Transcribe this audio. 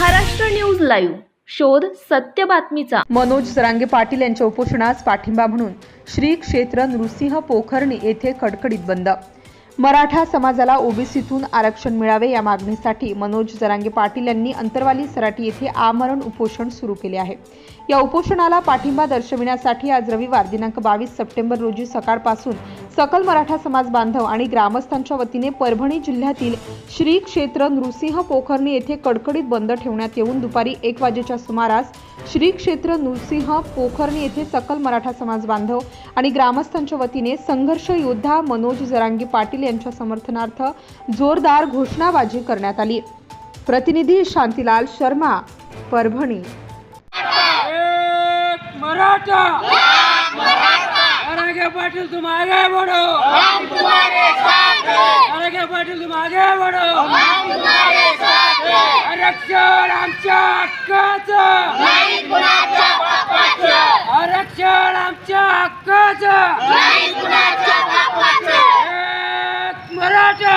Maharashtra news live. शोध सत्य बातमीचा. मनोज जरांगे पाटील यांच्या उपोषणास पाठिंबा म्हणून श्री क्षेत्र नृसिंह पोखर्णी येथे कडकडीत बंद. मराठा समाजाला ओबीसीतून आरक्षण मिळावे या मागणीसाठी मनोज जरांगे पाटील यांनी अंतरवाली सराटी येथे आमरण उपोषण सुरू केले आहे. या उपोषणाला पाठिंबा दर्शविण्यासाठी आज रविवार दिनांक बावीस सप्टेंबर रोजी सकाळपासून सकल मराठा समाज बांधव आणि ग्रामस्थांच्या वतीने परभणी जिल्ह्यातील श्री क्षेत्र नृसिंह पोखरणी येथे कडकडीत बंद ठेवण्यात येऊन दुपारी एक वाजेच्या सुमारास श्री क्षेत्र नृसिंह पोखरणी येथे सकल मराठा समाज बांधव आणि ग्रामस्थांच्या वतीने संघर्ष योद्धा मनोज जरांगी पाटील यांच्या समर्थनार्थ जोरदार घोषणाबाजी करण्यात आली. प्रतिनिधी शांतीलाल शर्मा परभणी. मराठा! पाटिल तुम आगे बढ़ो आगे पाटिल तुम आगे बढ़ो आरक्षण आमच्या हक्काचं. आरक्षण आमच्या हक्काचं. एक मराठा.